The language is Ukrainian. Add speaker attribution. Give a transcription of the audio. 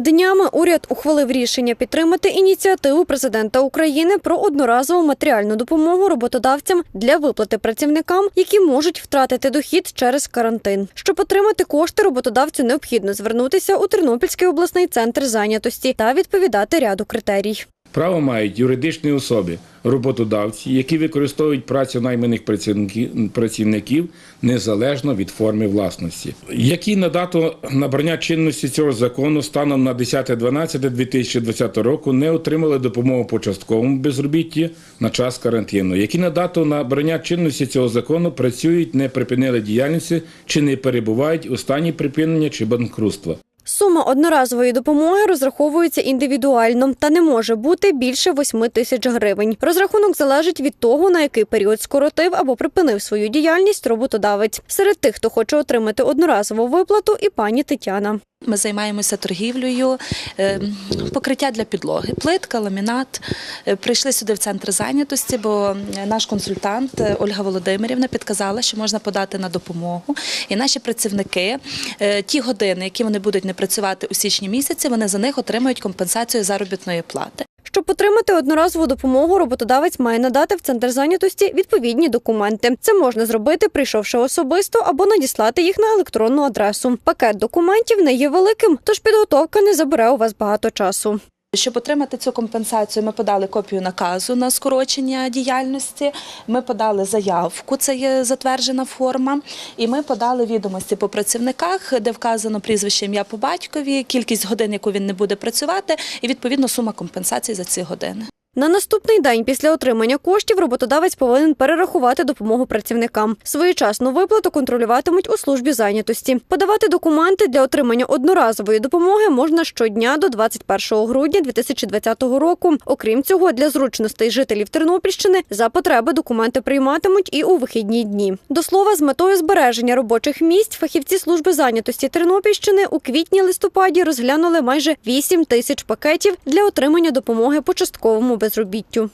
Speaker 1: Днями уряд ухвалив рішення підтримати ініціативу президента України про одноразову матеріальну допомогу роботодавцям для виплати працівникам, які можуть втратити дохід через карантин. Щоб отримати кошти, роботодавцю необхідно звернутися у Тернопільський обласний центр зайнятості та відповідати ряду критерій.
Speaker 2: Право мають юридичні особи, роботодавці, які використовують працю найманих працівників, незалежно від форми власності, які на дату набрання чинності цього закону станом на 10.12.2020 року не отримали допомогу по частковому безробітті на час карантину, які на дату набрання чинності цього закону працюють, не припинили діяльності чи не перебувають у стані припинення чи банкрутства.
Speaker 1: Сума одноразової допомоги розраховується індивідуально та не може бути більше 8 тисяч гривень. Розрахунок залежить від того, на який період скоротив або припинив свою діяльність роботодавець. Серед тих, хто хоче отримати одноразову виплату, і пані Тетяна.
Speaker 3: Ми займаємося торгівлею, е, покриття для підлоги, плитка, ламінат. Е, Прийшли сюди в центр зайнятості, бо наш консультант е, Ольга Володимирівна підказала, що можна подати на допомогу. І наші працівники, ті години, які вони будуть не працювати у січні місяці, вони за них отримують компенсацію заробітної плати.
Speaker 1: Щоб отримати одноразову допомогу, роботодавець має надати в центр зайнятості відповідні документи. Це можна зробити, прийшовши особисто або надіслати їх на електронну адресу. Пакет документів не є великим, тож підготовка не забере у вас багато часу.
Speaker 3: Щоб отримати цю компенсацію, ми подали копію наказу на скорочення діяльності. Ми подали заявку, це є затверджена форма, і ми подали відомості по працівниках, де вказано прізвище ім'я по батькові, кількість годин, яку він не буде працювати, і відповідно сума компенсації за ці години.
Speaker 1: На наступний день після отримання коштів роботодавець повинен перерахувати допомогу працівникам. Своєчасну виплату контролюватимуть у службі зайнятості. Подавати документи для отримання одноразової допомоги можна щодня до 21 грудня 2020 року. Окрім цього, для зручностей жителів Тернопільщини за потреби документи прийматимуть і у вихідні дні. До слова, з метою збереження робочих місць фахівці служби зайнятості Тернопільщини у квітні-листопаді розглянули майже 8 тисяч пакетів для отримання допомоги по частковому безробіттю.